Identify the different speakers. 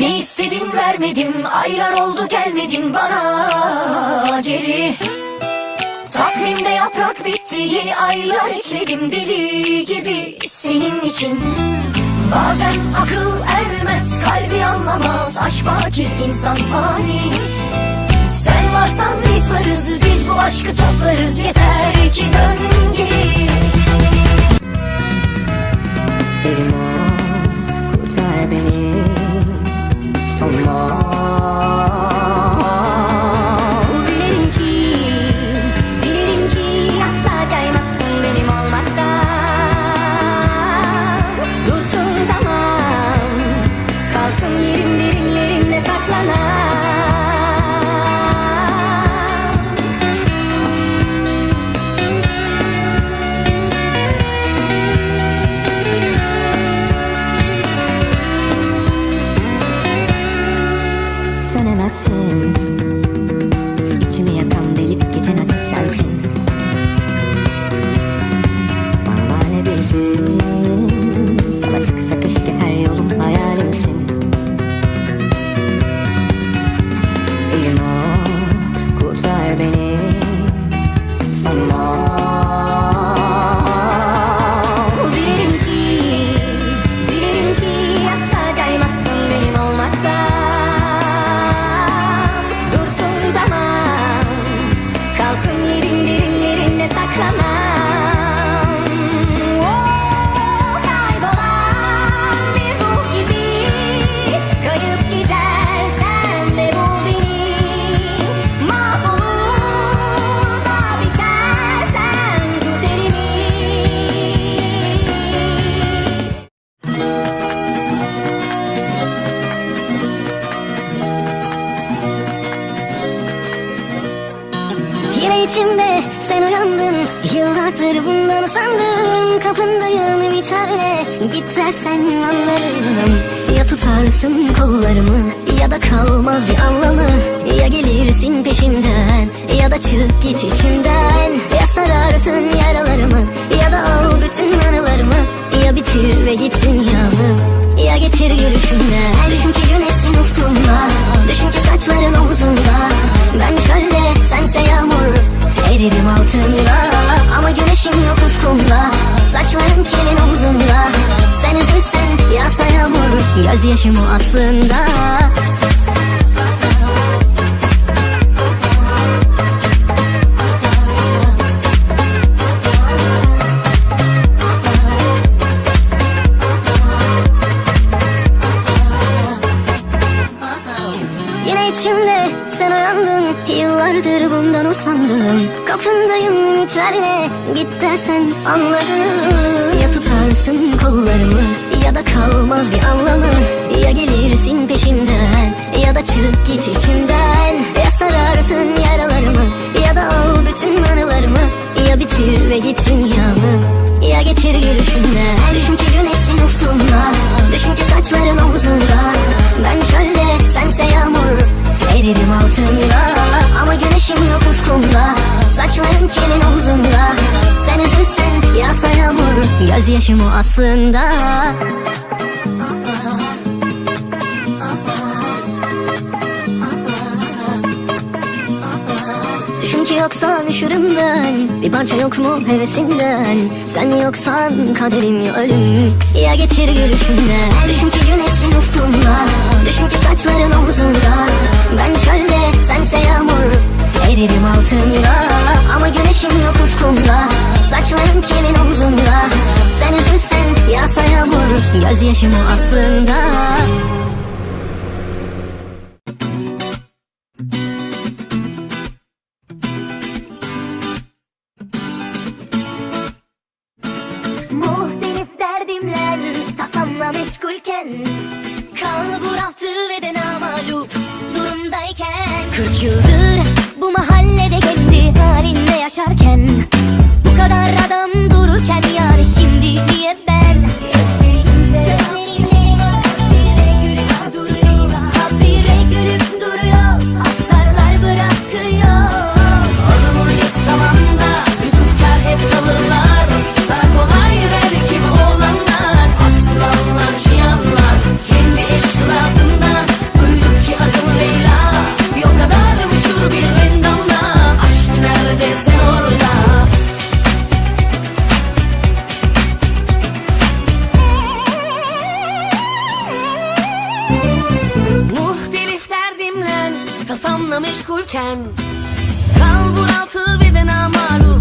Speaker 1: Ne istedim vermedim Aylar oldu gelmedin bana. Geri. Takvimde yaprak bitti Yeni aylar ekledim deli gibi Senin için. Bazen akıl ermez Kalbi anlamaz Aşk baki insan fani. Sen varsan biz varız Biz bu aşkı toplarız Yeter ki dön geri
Speaker 2: sönemezsin İçimi yakan delip içimde. Sen uyandın Yıllardır bundan sandım Kapındayım ümitlerle Git dersen anlarım. Ya tutarsın kollarımı Ya da kalmaz bir anlamı. Ya gelirsin peşimden Ya da çık git içimden. Ya sararsın yaralarımı Ya da al bütün anılarımı. Ya bitir ve git dünyamı. Ya getir gülüşünden Düşün ki güneşsin ufkumda. Düşün ki saçların omzunda Eririm altında Ama güneşim yok ufkumda. Saçların kimin omzunda? Sen üzülsen yağsa yağmur Gözyaşım o aslında usandım Kapındayım ümitlerle Git dersen anlarım. Ya tutarsın kollarımı Ya da kalmaz bir anlamı. Ya gelirsin peşimden Ya da çık git içimden. Ya sararsın yaralarımı Ya da al bütün anılarımı. Ya bitir ve git dünyamı. Ya getir gülüşünden Düşün ki güneşsin ufkumda Düşün ki saçların omzunda Gözyaşım o aslında. Düşün ki yoksan üşürüm ben. Bir parça yok mu hevesinden? Sen yoksan kaderim ya ölüm. Ya getir gülüşünden Düşün ki güneşsin ufkumda. Düşün ki saçların omzunda Ben çölde sense yağmur Eririm altında. Ama güneşim yok ufkumda Gözyaşım o aslında.
Speaker 3: Muhtelif derdimler kafamla meşgulken Kan buraftı ve de namalup durumdayken. Kırk yıldır bu mahallede kendi halinde yaşarken Bu kadar adam dururken yani şimdi niye ben
Speaker 1: meşgulken Kal bunaltı ve de namalup